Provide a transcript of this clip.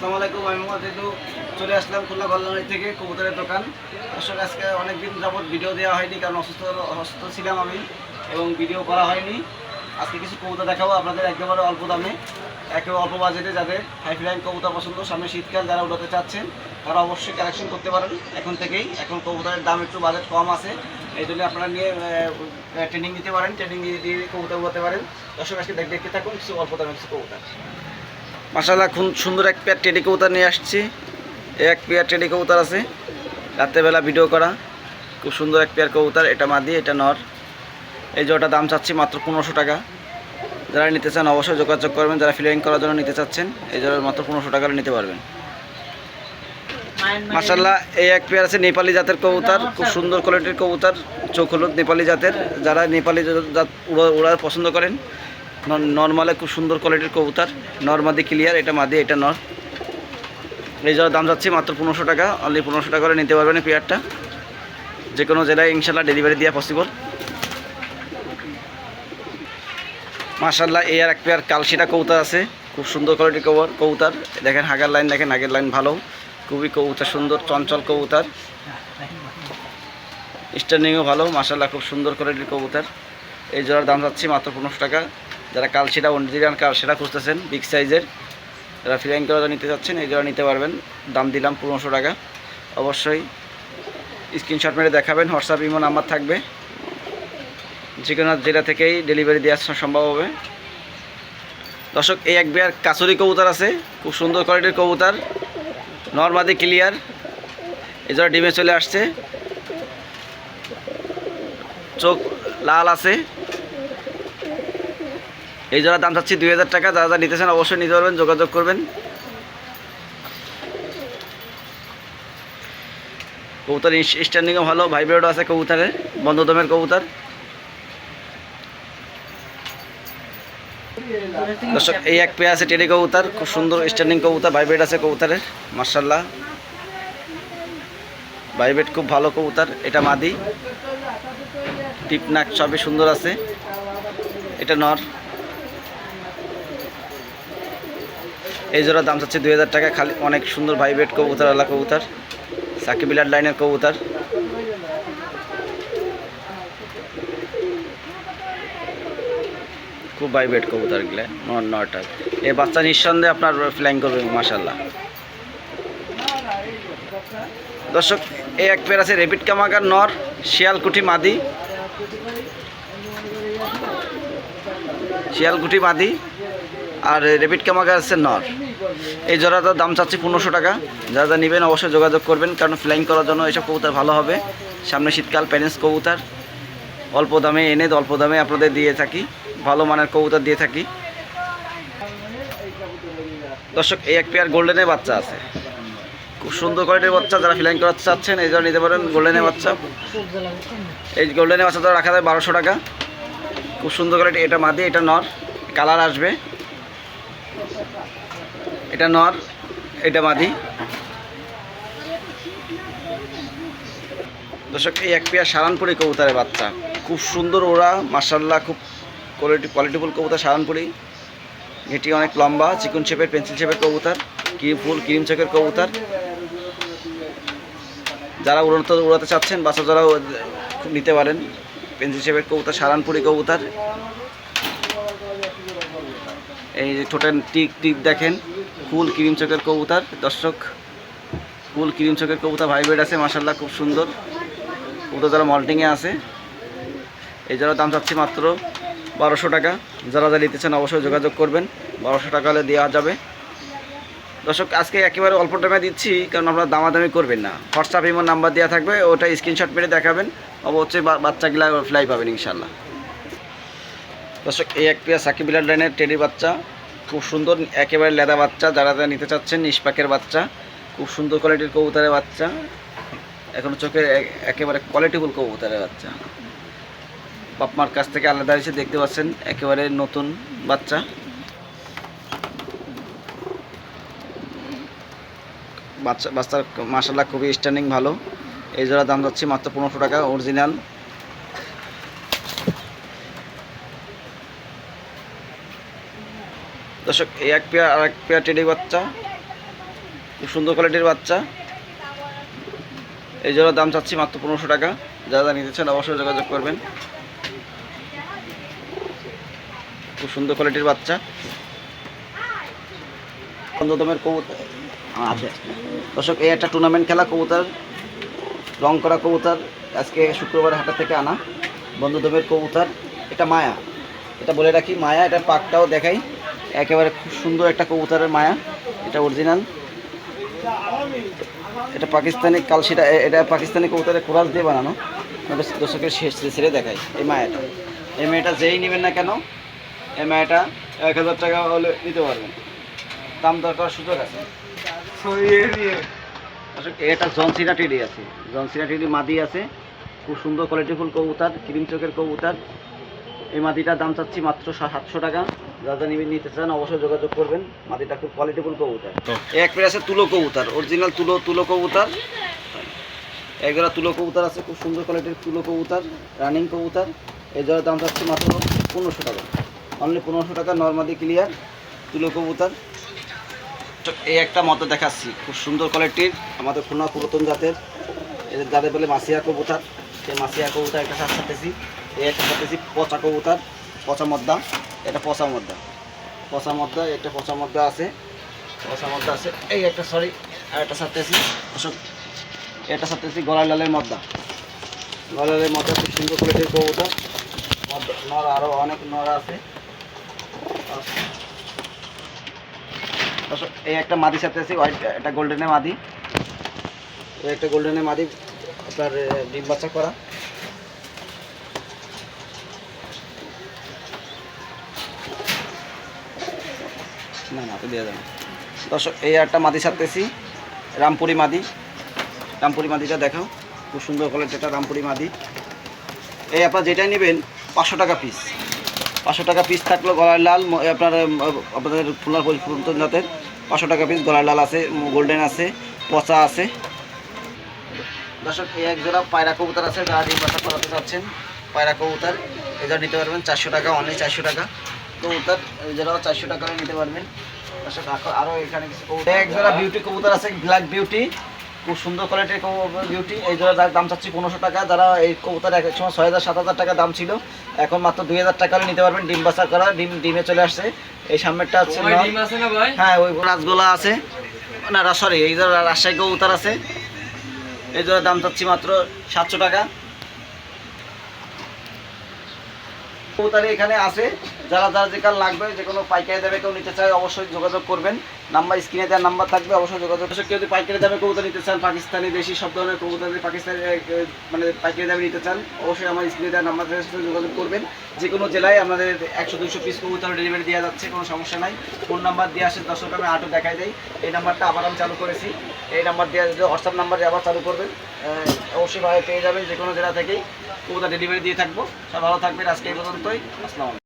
আসসালামু আলাইকুম, আমি যেহেতু চলে আসলাম খুলনা গল্লামারি থেকে কবুতরের দোকান। আসলে আজকে অনেক দিন যাবত ভিডিও দেওয়া হয়নি, কারণ অসুস্থ অসুস্থ ছিলাম আমি এবং ভিডিও করা হয়নি। আজকে কিছু কবুতর দেখাবো আপনাদের একেবারে অল্প দামে, একেবারে অল্প বাজেটে যাদের হাইফ্লাইন কবুতর পছন্দ। সামনে শীতকাল, যারা উঠাতে চাচ্ছেন, তারা অবশ্যই কালেকশন করতে পারেন এখন থেকেই। এখন কবুতরের দাম একটু বাজেট কম আছে, এই জন্য আপনারা নিয়ে ট্রেনিং দিতে পারেন ট্রেনিং দিয়ে কবুতর উঠাতে পারেন। দর্শক, আজকে দেখ- দেখতে থাকুন, কিছু অল্প দামে কিছু কবুতর। মাসাল্লাহ খুব সুন্দর এক পেয়ার টেডি কবুতর নিয়ে আসছি। এই এক পেয়ার টেডি কবুতর আছে। রাত্রেবেলা ভিডিও করা। খুব সুন্দর এক পেয়ার কবুতর এটা মাদি এটা নর। এই জোড়াটা দাম চাচ্ছি মাত্র পনেরোশো টাকা। যারা নিতে চান অবশ্যই যোগাযোগ করবেন যারা ফিলিং করার জন্য নিতে চাচ্ছেন এই জোড়ার মাত্র পনেরোশো টাকা নিতে পারবেন। মাসাল্লাহ এই এক পেয়ার আছে নেপালি জাতের কবুতর খুব সুন্দর কোয়ালিটির কবুতর চোখ হলুদ নেপালি জাতের। যারা নেপালি জাত উড়া- উড়ার পছন্দ করেন নর্মালে খুব সুন্দর কোয়ালিটির কবুতর। নর মাদি ক্লিয়ার এটা মাদি, এটা নর। এই যার দাম যাচ্ছে মাত্র পনেরোশো টাকা। অনলি পনেরোশো টাকা করে নিতে পারবেন এই পেয়ারটা যে কোনো জেলায় ইনশাল্লাহ ডেলিভারি দেওয়া পসিবল মাশাল্লাহ এই আর এক পেয়ার কালশিটা কবুতর আছে। খুব সুন্দর কোয়ালিটির কবর কবুতর। দেখেন হাগার লাইন দেখেন আগের লাইন ভালো। খুবই কবুতর সুন্দর, চঞ্চল কবুতর। স্ট্যান্ডিংও ভালো মাশাল্লাহ খুব সুন্দর কোয়ালিটির কবুতর। এই জোড়ার দাম যাচ্ছে মাত্র পনেরোশো টাকা। যারা কাল সেটা কালশিটা অরিজিনাল কালশিটা খুঁজতেছেন বিগ সাইজের যারা ফ্লাইং করা নিতে চাচ্ছেন জোড়া নিতে পারবেন। দাম দিলাম পনেরোশো টাকা। অবশ্যই স্ক্রিনশট মেরে দেখাবেন হোয়াটসঅ্যাপ ইমো নাম্বার থাকবে। যে কোনো জেলা থেকেই ডেলিভারি দেওয়া সম্ভব হবে। দর্শক, এই এক বিয়ার কাছুরি কবুতর আছে, খুব সুন্দর কোয়ালিটির কবুতর। নর্মাদি ক্লিয়ার জন্য ডিমে চলে আসছে। চোখ লাল আছে। এই জোড়ার দাম চাচ্ছি দুই হাজার টাকা, যারা যারা নিতেছেন অবশ্যই নিতে পারবেন, যোগাযোগ করবেন। কবুতর স্ট্যান্ডিংও ভালো ভাইব্রেটও আছে কবুতরের বন্ধদমের কবুতর। দর্শক, এই এক পেয়ে আছে টেডি কবুতর, খুব সুন্দর স্ট্যান্ডিং কবুতর ভাইব্রেট আছে কবুতরের মার্শাল্লাহ ভাইব্রেট খুব ভালো কবুতর, এটা মাদি। টিপনাক সবই সুন্দর আছে। এটা নর। এই জোড়ার দাম চাচ্ছে দুই হাজার টাকা, খালি অনেক সুন্দর ভাইব্রেট কবুতর আলা কবুতর। সাকিবিলার লাইনের কবুতর। খুব ভাইব্রেট কবুতর গেলে নরটা। এই বাচ্চা নিঃসন্দেহে আপনার ফ্লাইং করবে মাসাল্লাহ দর্শক, এই এক পেয়ার আছে রেপিড কামাকার নর, শিয়ালকুঠি, মাদি। শিয়ালকুঠি, মাদি। আর রেপিড কামাকার আছে নর। এই জোড়াটার দাম চাচ্ছি পনেরোশো টাকা। যারা যা নেবেন অবশ্যই যোগাযোগ করবেন, কারণ ফ্লাইং করার জন্য এইসব কবুতর ভালো হবে। সামনে শীতকাল প্যারেন্টস কবুতর। অল্প দামে এনে অল্প দামে আপনাদের দিয়ে থাকি, ভালো মানের কবুতর দিয়ে থাকি। দর্শক, এই এক পেয়ার গোল্ডেনের বাচ্চা আছে। খুব সুন্দর কোয়ালিটির বাচ্চা, যারা ফ্লাইং করাতে চাচ্ছেন, এই জন্য নিতে পারেন গোল্ডেনের বাচ্চা। এই গোল্ডেনের বাচ্চা তো রাখা যায় বারোশো টাকা। খুব সুন্দর কোয়ালিটি এটা মাদি, এটা নর। কালার আসবে। এটা নর, এটা মাদি। দর্শক, এই এক পেয়ার সারানপুরি কবুতরের বাচ্চা। খুব সুন্দর ওরা মার্শাল্লাহ খুব কোয়ালিটি কোয়ালিটিফুল কবুতর সারানপুরি। এটি অনেক লম্বা, চিকন শেপের পেন্সিল শেপের কবুতর ক্রিম ফুল ক্রিম চকের কবুতর। যারা উড়াতে উড়াতে চাচ্ছেন, বাচ্চা যারা নিতে পারেন পেন্সিল শেপের কবুতর, সারানপুরি কবুতর। এই যে ঠোঁটের টিক টিক দেখেন, ফুল ক্রিম চকের কবুতার। দর্শক, ফুল ক্রিম চকের কবুতর ভাইব্রেড আছে মাসাল্লাহ খুব সুন্দর। কবুতর যারা মল্টিংয়ে আছে, এই যারা দাম চাচ্ছি মাত্র বারোশো টাকা। যারা যারা নিতেছেন অবশ্যই যোগাযোগ করবেন। বারোশো টাকা হলে দেওয়া যাবে। দর্শক, আজকে একেবারে অল্প টাকা দিচ্ছি, কারণ আপনারা দামাদামি করবেন না। হোয়াটসঅ্যাপ ইমোর নাম্বার দেওয়া থাকবে, ওটা স্ক্রিনশট মেরে দেখাবেন। অবশ্যই বাচ্চাগুলা ফ্লাই পাবেন ইনশাল্লাহ দর্শক, এই এক পেয়ার সাকিবিলার লাইনের টেডি বাচ্চা। খুব সুন্দর, একেবারে লেদা বাচ্চা, যারা যারা নিতে চাচ্ছেন নিষ্পাকের বাচ্চা, খুব সুন্দর কোয়ালিটির কবুতরের বাচ্চা, এখন চোখের একেবারে কোয়ালিটিফুল কবুতরের বাচ্চা। বাপমার কাছ থেকে আলাদা এসে দেখতে পাচ্ছেন, একেবারে নতুন বাচ্চা। বাচ্চা, বাচ্চার মাসাল্লাহ খুবই স্ট্যান্ডিং ভালো। এই জোড়া দাম যাচ্ছে মাত্র পনেরোশো টাকা অরিজিনাল দর্শক, এই এক পেয়ার আর এক পেয়ার টেডি বাচ্চা। খুব সুন্দর কোয়ালিটির বাচ্চা। এই জোড়ার দাম চাচ্ছি মাত্র পনেরোশো টাকা। যারা যা নিতে চান অবশ্যই যোগাযোগ করবেন। খুব সুন্দর কোয়ালিটির বাচ্চা। বন্ধুদমের কবুতর। আছে। দর্শক, এই একটা টুর্নামেন্ট খেলা, কবুতর। রং করা কবুতর। আজকে শুক্রবার হাটা থেকে আনা। বন্ধুদমের কবুতর। এটা মায়া। এটা বলে রাখি, মায়া, এটা পাকটাও দেখাই। একেবারে খুব সুন্দর একটা কবুতরের মায়া। এটা অরিজিনাল এটা পাকিস্তানি কালশিটা, এ- এটা পাকিস্তানি কবুতরের কোরাস দিয়ে বানানো। দর্শকের শেষ ছেড়ে দেখায় এই মায়াটা। এই মেয়েটা যেই নেবেন না কেন, এই মায়াটা এক হাজার টাকা হলে নিতে পারবেন। দাম দরকার সুযোগ আছে। এটা জনসিনা টিডি আছে। জনসিনা টেডি মাদি আছে। খুব সুন্দর কোয়ালিটিফুল কবুতার, ক্রিম চোখের কবুতার। এই মাদিটার দাম চাচ্ছি মাত্র সাতশো টাকা। যারা নিবে নিতে চান অবশ্যই যোগাযোগ করবেন। মাদিটা খুব কোয়ালিটিফুল কবুতর। এক পেয়ে আছে তুলো কবুতর অরিজিনাল তুলো তুলো কবুতর। এক জোড়া তুলো কবুতর আছে খুব সুন্দর কোয়ালিটির তুলো কবুতর রানিং কবুতর। এই জোড়ার দাম চাচ্ছি মাত্র পনেরোশো টাকা। অনলি পনেরোশো টাকা নর্মালি ক্লিয়ার তুলো কবুতর। এই একটা মতো দেখাচ্ছি খুব সুন্দর কোয়ালিটির আমাদের খুলনা পুরাতন জাতের। এদের যাদের বলে মাসিয়া কবুতর সেই মাসিয়া কবুতর একটা সাথে সাথেছি এই একটা সাথেছি পচা কবুতর পচা মদ্দা। এটা পচা মদ্দা। পচা মদ্দা একটা পচা মদ্দা আছে। পচা মদ্দা আছে। এই একটা সরি আর একটা সাথেছি অশোক এটা সাথেছি গলায় লালের মদ্দা। গলায় লালের মদ্দা, খুব সুন্দর কোয়ালিটির কবুতর। নর আরও অনেক নরা আছে। এই একটা মাদি সাথে আছে হোয়াইট একটা গোল্ডেনের মাদি। এই একটা গোল্ডেনের মাদি, আপনার, ডিম বাচ্চা করা। না না দেওয়া যাবে। দর্শক, এই একটা মাদি সাথেছি রামপুরি মাদি। রামপুরি মাদিটা দেখাও, খুব সুন্দর কোয়ালিটিটা রামপুরি মাদি। এই আপনার যেটাই নেবেন, পাঁচশো টাকা পিস পাঁচশো টাকা পিস থাকল গলার লাল আপনার আপনাদের ফুলার পরিপূর্ণ জাতের। পাঁচশো টাকা পিস গলার লাল আছে গোল্ডেন আছে, পচা আছে। দর্শক, এই এক জোড়া পায়রা কবুতর আছে, যারা ডিম বাসা করাতে চাচ্ছেন, পায়রা কবুতর জোড়া নিতে পারবেন চারশো টাকা অনলি চারশো টাকা। কবুতর জোড়াও চারশো টাকা নিতে পারবেন। আরো- আরও এখানে কিছু কবুতর এক জোড়া বিউটি কবুতর আছে ব্ল্যাক বিউটি খুব সুন্দর কোয়ালিটির কবুতর বিউটি এই জোড়া দাম চাচ্ছি পনেরোশো টাকা। যারা এই কবুতর এক সময় ছয় হাজার সাত হাজার টাকা দাম ছিল এখন মাত্র দুই হাজার টাকা নিতে পারবেন। ডিম বাসা করা ডিম ডিমে চলে আসছে। এই সামনেরটা হচ্ছে হ্যাঁ ওই রাসগোলা আছে। না সরি এই যে রাজশাহী কবুতর আছে। এই জোড়ার দাম চাচ্ছি মাত্র সাতশো টাকা। কবুতারি এখানে আছে। যারা যারা যেখানে লাগবে, যে কোনো পাইকারি দামে কেউ নিতে চায়, অবশ্যই যোগাযোগ করবেন। নাম্বার, স্ক্রিনে দেওয়ার নাম্বার থাকবে, অবশ্যই যোগাযোগ কেউ যদি পাইকারি দামে কবুতর নিতে চান, পাকিস্তানি, দেশি, সব ধরনের কবুতর পাকিস্তানি মানে পাইকারি দামে নিতে চান, অবশ্যই আমার স্ক্রিনে দেওয়ার নাম্বার সাথে যোগাযোগ করবেন। যে কোনো জেলায় আমাদের একশো দুশো পিস কবুতর ডেলিভারি দেওয়া যাচ্ছে, কোনো সমস্যা নাই। ফোন নাম্বার দিয়ে আসে দর্শক, আমি আটও দেখাই দেয় এই নাম্বারটা আবার আমি চালু করেছি। এই নাম্বার দিয়ে হোয়াটসঅ্যাপ নাম্বার আবার চালু করবেন। অবশ্যই ভাবে পেয়ে যাবেন যে কোনো জেলা থেকেই। কবুতর ডেলিভারি দিয়ে থাকব। সব ভালো থাকবেন আজকে এই পর্যন্তই। আসসালামু